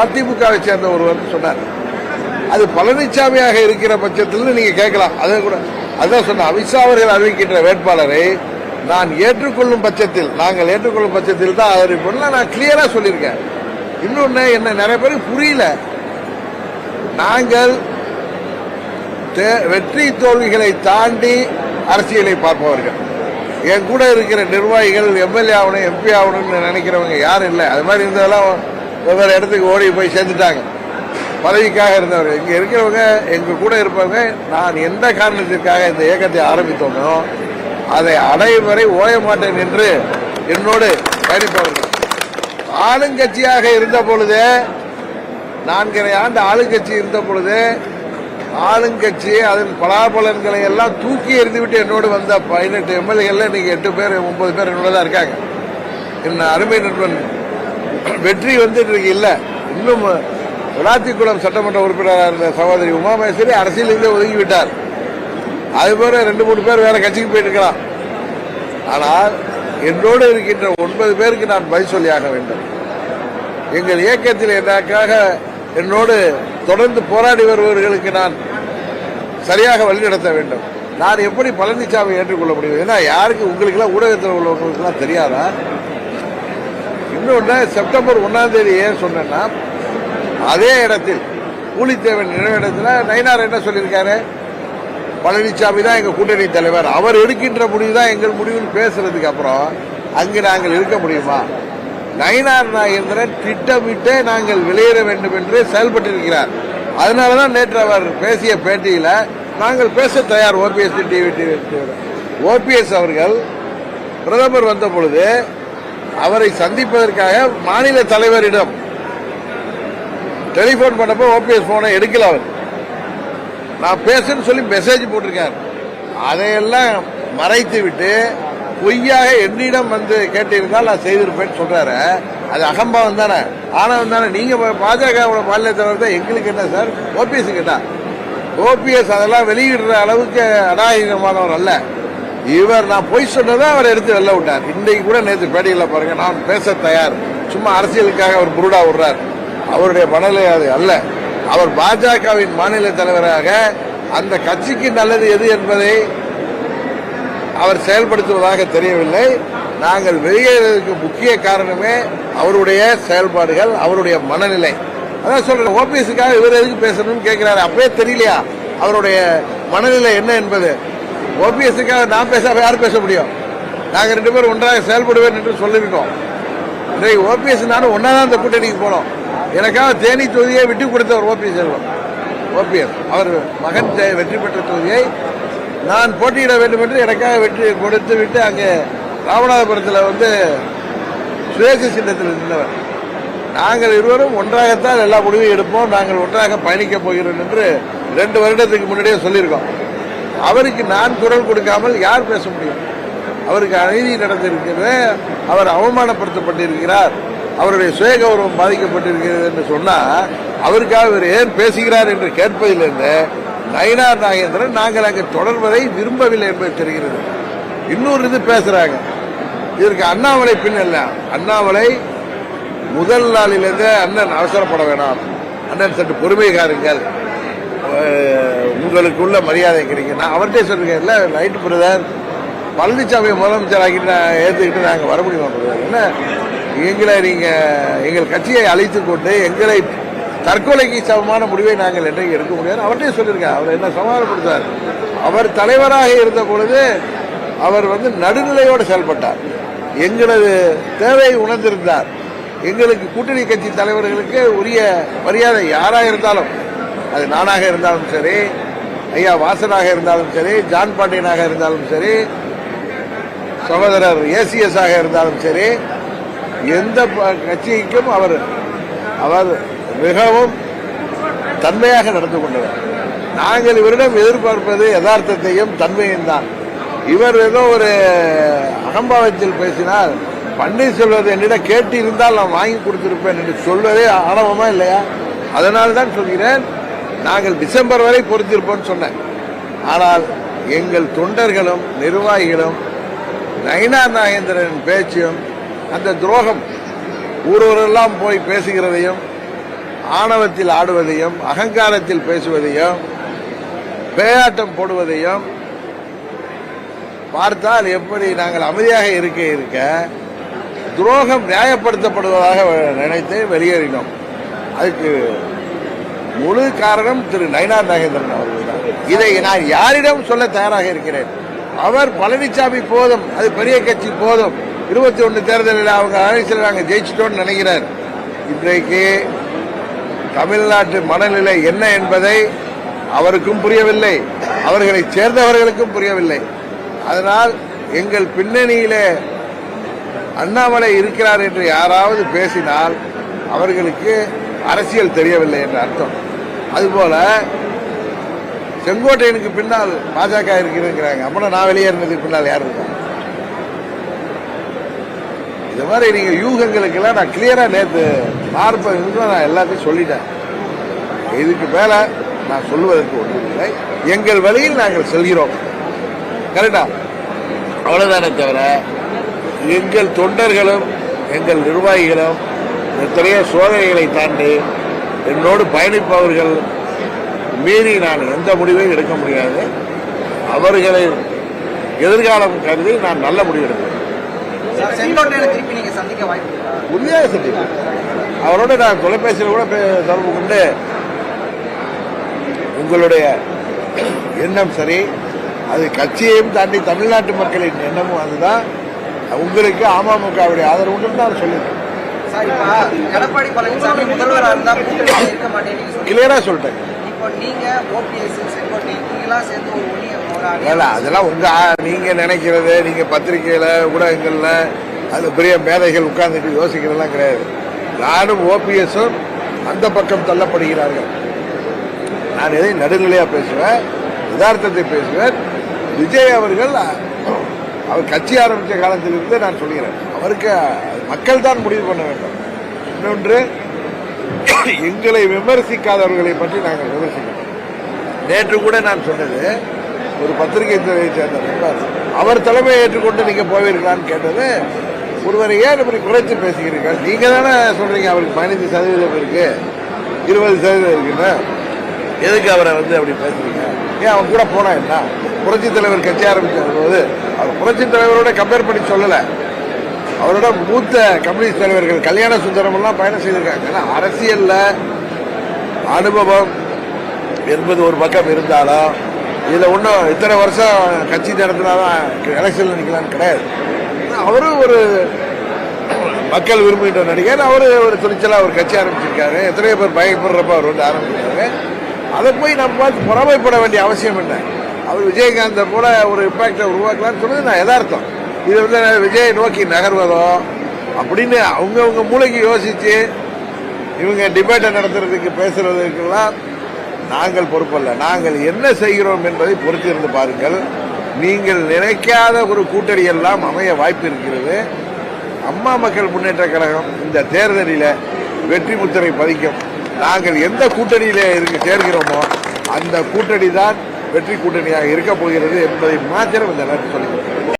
அதிமுகவை சேர்ந்த ஒருவர் சொன்னார். அது பழனிசாமியாக இருக்கிற பட்சத்தில் நீங்க கேட்கலாம். அதை கூட அதான் சொன்ன அமித்ஷா அவர்கள் அறிவிக்கின்ற வேட்பாளரை நான் ஏற்றுக்கொள்ளும் பட்சத்தில் நாங்கள் ஏற்றுக்கொள்ளும் பட்சத்தில் தான் அறிவிப்போம் நான் கிளியரா சொல்லியிருக்கேன். இன்னொன்னு என்ன நிறைய பேருக்கு புரியல. நாங்கள் வெற்றி தோல்விகளை தாண்டி அரசியலை பார்ப்பவர்கள். என் கூட இருக்கிற நிர்வாகிகள் எம்எல்ஏ ஆகணும் எம்பி ஆகணும்னு நினைக்கிறவங்க யாரும் இல்லை. அது மாதிரி இருந்ததெல்லாம் வெவ்வேறு இடத்துக்கு ஓடி போய் சேர்ந்துட்டாங்க. பதவிக்காக இருந்தவர். இங்கே இருக்கிறவங்க எங்கள் கூட இருப்பவங்க நான் எந்த காரணத்திற்காக இந்த இயக்கத்தை ஆரம்பித்தோமோ அதை அடையும் வரை ஓய மாட்டேன் என்று என்னோடு பயணிப்பவர்கள். ஆளுங்கட்சியாக இருந்த பொழுது நான்கரை ஆண்டு ஆளுங்கட்சி இருந்த பொழுது ஆளுங்கட்சி அதன் பலாபலன்களை எல்லாம் தூக்கி எறிந்துவிட்டு என்னோடு வந்த பதினெட்டு எம்எல்ஏல இன்னைக்கு எட்டு பேர் ஒன்பது பேர் என்னோட தான் இருக்காங்க. என்ன அருமை நண்பன் வெற்றி வந்து இன்றைக்கு இல்லை. இன்னும் விளாத்திக்குளம் சட்டமன்ற உறுப்பினராக இருந்த சகோதரி உமாமேஸ்வரி அரசியலிருந்தே ஒதுங்கி விட்டார் அது போல ரெண்டு மூணு பேர் வேற கட்சிக்கு போயிட்டு இருக்கலாம் ஆனால் என்னோடு இருக்கின்ற ஒன்பது பேருக்கு நான் பதில் சொல்லியாக வேண்டும். எங்கள் இயக்கத்தில் எனக்காக என்னோடு தொடர்ந்து போராடி வருபவர்களுக்கு நான் சரியாக வழிநடத்த வேண்டும். நான் எப்படி பழனிசாமி ஏற்றுக்கொள்ள முடியும்? ஏன்னா யாருக்கு உங்களுக்கெல்லாம் ஊடகத்தில் உள்ளவங்களுக்குலாம் தெரியாதா? இன்னொன்று செப்டம்பர் ஒன்னாம் தேதி ஏன் சொன்னேன்னா அதே இடத்தில் கூலித்தேவன் நினைவிடத்தில் நயினார் என்ன சொல்லியிருக்காரு? பழனிசாமி தான் எங்கள் கூட்டணி தலைவர். அவர் எடுக்கின்ற முடிவு தான் எங்கள் முடிவுன்னு பேசுறதுக்கு அப்புறம் அங்கு நாங்கள் இருக்க முடியுமா? நயினார் நாகேந்திரன் திட்டமிட்டே நாங்கள் வெளியேற வேண்டும் என்று செயல்பட்டிருக்கிறார். அதனால தான் நேற்று அவர் பேசிய பேட்டியில் நாங்கள் பேச தயார் ஓபிஎஸ் டிவி ஓபிஎஸ் அவர்கள் பிரதமர் வந்த பொழுது அவரை சந்திப்பதற்காக மாநில தலைவரிடம் டெலிபோன் பண்ணப்போ ஓபிஎஸ் போனை எடுக்கல அவர். நான் பேசுன்னு சொல்லி மெசேஜ் போட்டிருக்கார். அதையெல்லாம் மறைத்து விட்டு பொய்யாக என்னிடம் வந்து கேட்டிருந்தால் நான் செய்திருப்பேன்னு சொல்றாரு. அது அகம்பாவம் தானே? ஆனால் தானே? நீங்க பாஜக மாநில தலைவர் தான் எங்களுக்கு என்ன சார்? ஓபிஎஸ் கேட்டா ஓபிஎஸ் அதெல்லாம் வெளியிடுற அளவுக்கு அநாயகமானவர் அல்ல. இவர் நான் பொய் சொன்னதை அவர் எடுத்து வெளில விட்டார். இன்றைக்கு கூட நேற்று பேட்டியில் பாருங்க நான் பேச தயார். சும்மா அரசியலுக்காக அவர் புருடா விடுறார். அவருடைய மனநிலை அது அல்ல. அவர் பாஜகவின் மாநில தலைவராக அந்த கட்சிக்கு நல்லது எது என்பதை அவர் செயல்படுத்துவதாக தெரியவில்லை. நாங்கள் வெளியேறதுக்கு முக்கிய காரணமே அவருடைய செயல்பாடுகள் அவருடைய மனநிலை. அதான் சொல்றேன் ஓபிஎஸ்க்காக இவர் எதுக்கு பேசணும்னு கேட்கிறாரு அப்பவே தெரியலையா? அவருடைய மனநிலை என்ன என்பது? ஓபிஎஸ்க்காக நான் பேசாம யார் பேச முடியும்? நாங்கள் ரெண்டு பேரும் ஒன்றாக செயல்படுவேன் என்று சொல்லியிருக்கோம் இன்றைக்கு ஓபிஎஸ் நானும் ஒன்றா தான் இந்த கூட்டணிக்கு போனோம். எனக்காக தேனி தொகுதியை விட்டு கொடுத்தவர் ஓபிஎஸ் செல்வம். ஓபிஎஸ் அவர் மகன் வெற்றி பெற்ற தொகுதியை நான் போட்டியிட வேண்டும் என்று எனக்காக வெற்றி கொடுத்து விட்டு அங்கே ராமநாதபுரத்தில் வந்து சுயேட்சை சின்னத்தில் நின்றவர். நாங்கள் இருவரும் ஒன்றாகத்தான் எல்லா முடிவையும் எடுப்போம். நாங்கள் ஒன்றாக பயணிக்கப் போகிறோம் என்று ரெண்டு வருடத்துக்கு முன்னாடியே சொல்லியிருக்கோம். அவருக்கு நான் குரல் கொடுக்காமல் யார் பேச முடியும்? அவருக்கு அநீதி நடந்திருக்கிறது அவர் அவமானப்படுத்தப்பட்டிருக்கிறார் அவருடைய சுயகௌரவம் பாதிக்கப்பட்டிருக்கிறது என்று சொன்னால் அவருக்காக இவர் ஏன் பேசுகிறார் என்று கேட்பதிலிருந்து நயினார் நாகேந்திரன் நாங்கள் அங்கே தொடர்வதை விரும்பவில்லை என்பது தெரிகிறது. இன்னொரு இது பேசுகிறாங்க இதற்கு அண்ணாமலை பின்னல்ல அண்ணாமலை முதல் நாளிலிருந்து அண்ணன் அவசரப்பட வேணாம். அண்ணன் சற்று பொறுமை காருங்கள் உங்களுக்குள்ள மரியாதை கிடைக்கும். நான் அவர்கிட்ட சொல்லிருக்கேன் இல்லை நைட்டு பிரதர் பழனிசாமி முதலமைச்சர் ஆகிட்டு நான் ஏற்றுக்கிட்டு நாங்கள் வர முடியுமா பிரதர் என்ன? எங்களை நீங்கள் எங்கள் கட்சியை அழைத்து கொண்டு எங்களை தற்கொலைக்கு சமமான முடிவை நாங்கள் என்றைக்கு எடுக்க முடியாது. அவர்கிட்டே சொல்லியிருக்கேன் அவர் என்ன சமாதானப்படுத்தார். அவர் தலைவராக இருந்த பொழுது அவர் வந்து நடுநிலையோடு செயல்பட்டார். எங்களது தேவையை உணர்ந்திருந்தார். எங்களுக்கு கூட்டணி கட்சி தலைவர்களுக்கு உரிய மரியாதை யாராக இருந்தாலும் அது நானாக இருந்தாலும் சரி ஐயா வாசனாக இருந்தாலும் சரி ஜான் பாண்டியனாக இருந்தாலும் சரி சகோதரர் ஏசிஎஸ் ஆக இருந்தாலும் சரி எந்த ப- கட்சிக்கும் அவர் அவர் மிகவும் தன்மையாக நடந்து கொண்டவர். நாங்கள் இவரிடம் எதிர்பார்ப்பது யதார்த்தத்தையும் தன்மையும் தான். இவர் ஏதோ ஒரு அகம்பாவத்தில் பேசினால் பன்னீர்செல்வத்தை என்னிடம் கேட்டு இருந்தால் நான் வாங்கி கொடுத்திருப்பேன் என்று சொல்வதே ஆணவமா இல்லையா? அதனால் தான் சொல்கிறேன் நாங்கள் டிசம்பர் வரை பொறுத்திருப்போம்னு சொன்னேன். ஆனால் எங்கள் தொண்டர்களும் நிர்வாகிகளும் நயினா நாகேந்திரன் பேச்சும் அந்த துரோகம் ஊரூரெல்லாம் போய் பேசுகிறதையும் ஆணவத்தில் ஆடுவதையும் அகங்காரத்தில் பேசுவதையும் பேயாட்டம் போடுவதையும் பார்த்தால் எப்படி நாங்கள் அமைதியாக இருக்க இருக்க துரோகம் நியாயப்படுத்தப்படுவதாக நினைத்து வெளியேறினோம். அதுக்கு முழு காரணம் திரு நயனார் நாகேந்திரன் அவர்கள் தான் இதை நான் யாரிடம் சொல்ல தயாராக இருக்கிறேன்? அவர் பழனிசாமி போதும் அது பெரிய கட்சி போதும். இருபத்தி ஒன்று தேர்தலில் அவங்க அரசியல் நாங்கள் ஜெயிச்சிட்டோம்னு நினைக்கிறார். இன்றைக்கு தமிழ்நாட்டு மனநிலை என்ன என்பதை அவருக்கும் புரியவில்லை. அவர்களை சேர்ந்தவர்களுக்கும் புரியவில்லை. அதனால் எங்கள் பின்னணியிலே அண்ணாமலை இருக்கிறார் என்று யாராவது பேசினால் அவர்களுக்கு அரசியல் தெரியவில்லை என்ற அர்த்தம். அதுபோல செங்கோட்டையனுக்கு பின்னால் பாஜக இருக்கிறதுங்கிறாங்க அப்படின்னா நான் வெளியேறினதுக்கு பின்னால் யார் இருக்கா? இது மாதிரி நீங்க யூகங்களுக்கெல்லாம் நான் கிளியரா நேற்று பார்ப்பேன் நான் எல்லாத்தையும் சொல்லிட்டேன். இதுக்கு மேல நான் சொல்லுவதற்கு ஒன்றுமில்லை எங்கள் வழியில் நாங்கள் செல்கிறோம். கரெக்டா அவ்வளவுதானே தவிர எங்கள் தொண்டர்களும் எங்கள் நிர்வாகிகளும் எத்தனையோ சோதனைகளை தாண்டி என்னோடு பயணிப்பவர்கள் மீறி நான் எந்த முடிவையும் எடுக்க முடியாது. அவர்களை எதிர்காலம் கருதி நான் நல்ல முடிவு இருக்கா? உறுதியாக அவரோட நான் தொலைபேசியில் கூட தொடர்பு கொண்டு உங்களுடைய எண்ணம் சரி அது கட்சியையும் தாண்டி தமிழ்நாட்டு மக்களின் எண்ணமும் அதுதான். உங்களுக்கு அமமுகவுடைய ஆதரவு நான் இப்ப எடப்பாடி பழனிசாமி முதல்வரா இருந்தா இருக்க மாட்டேன்னு. கிளியரா சொல்லிட்டேன். இப்போ நீங்க ஓபிஎஸ் செங்கோட்டை நீங்களாம் சேர்ந்து ஒரு அணி அதெல்லாம் உங்க ஆ- நீங்க நினைக்கிறது நீங்க பத்திரிகையில ஊடகங்கள்ல அது பெரிய மேதைகள் உட்கார்ந்துட்டு யோசிக்கிறதெல்லாம் கிடையாது. நானும் ஓபிஎஸும் அந்த பக்கம் தள்ளப்படுகிறார்கள். நான் எதை நடுநிலையா பேசுவேன் யதார்த்தத்தை பேசுவேன். விஜய் அவர்கள் அவர் கட்சி ஆரம்பித்த காலத்திலிருந்து நான் சொல்கிறேன். அவருக்கு மக்கள் தான் முடிவு பண்ண வேண்டும். இன்னொன்று எங்களை விமர்சிக்காதவர்களை பற்றி நாங்கள் விமர்சிக்கிறோம் நேற்று கூட நான் சொன்னது ஒரு பத்திரிகை துறையை சேர்ந்த நண்பர் அவர் தலைமையை ஏற்றுக்கொண்டு நீங்க போவீர்களான்னு கேட்டது ஒருவரை ஏன் இப்படி குறைச்சு பேசுகிறீர்கள்? நீங்க தானே சொல்றீங்க அவருக்கு பதினஞ்சு சதவீதம் இருக்கு இருபது சதவீதம் இருக்குன்னு. எதுக்கு அவரை வந்து அப்படி பேசுறீங்க? ஏன் அவன் கூட போனா என்ன? புரட்சி தலைவர் கட்சி ஆரம்பிச்ச போது அவர் புரட்சி தலைவரோட கம்பேர் பண்ணி சொல்லலை. அவரோட மூத்த கம்யூனிஸ்ட் தலைவர்கள் கல்யாண சுந்தரமெல்லாம் பயணம் செய்திருக்காங்க. ஏன்னா அரசியலில் அனுபவம் என்பது ஒரு பக்கம் இருந்தாலும் இதில் ஒன்றும் இத்தனை வருஷம் கட்சி நடத்தினாதான் எலெக்ஷன்ல நிக்கலாம்னு கிடையாது. அவரும் ஒரு மக்கள் விரும்புகின்ற நடிகர். அவர் ஒரு துணிச்சலாக ஒரு கட்சி ஆரம்பிச்சிருக்காரு. எத்தனையோ பேர் பயப்படுறப்ப அவர் வந்து ஆரம்பிச்சிருக்காரு அதை போய் நம்ம பார்த்து பொறாமைப்பட வேண்டிய அவசியம் என்ன? அவர் விஜயகாந்தை போல ஒரு இம்பாக்டை உருவாக்கலாம்னு சொன்னது நான் எதார்த்தம் இது வந்து விஜய் நோக்கி நகர்வதோ அப்படின்னு அவங்கவுங்க மூளைக்கு யோசிச்சு இவங்க டிபேட்டை நடத்துறதுக்கு பேசுறதுக்கெல்லாம் நாங்கள் பொறுப்பல்ல. நாங்கள் என்ன செய்கிறோம் என்பதை பொறுத்திருந்து பாருங்கள். நீங்கள் நினைக்காத ஒரு கூட்டணி எல்லாம் அமைய வாய்ப்பு இருக்கிறது. அம்மா மக்கள் முன்னேற்ற கழகம் இந்த தேர்தலில் வெற்றி முத்திரை பதிக்கும். நாங்கள் எந்த கூட்டணியில இருக்கு சேர்கிறோமோ அந்த கூட்டணி தான் வெற்றி கூட்டணியாக இருக்க போகிறது என்பதை மாத்திரம் இந்த நேரத்தில் சொல்லிக்கிறேன்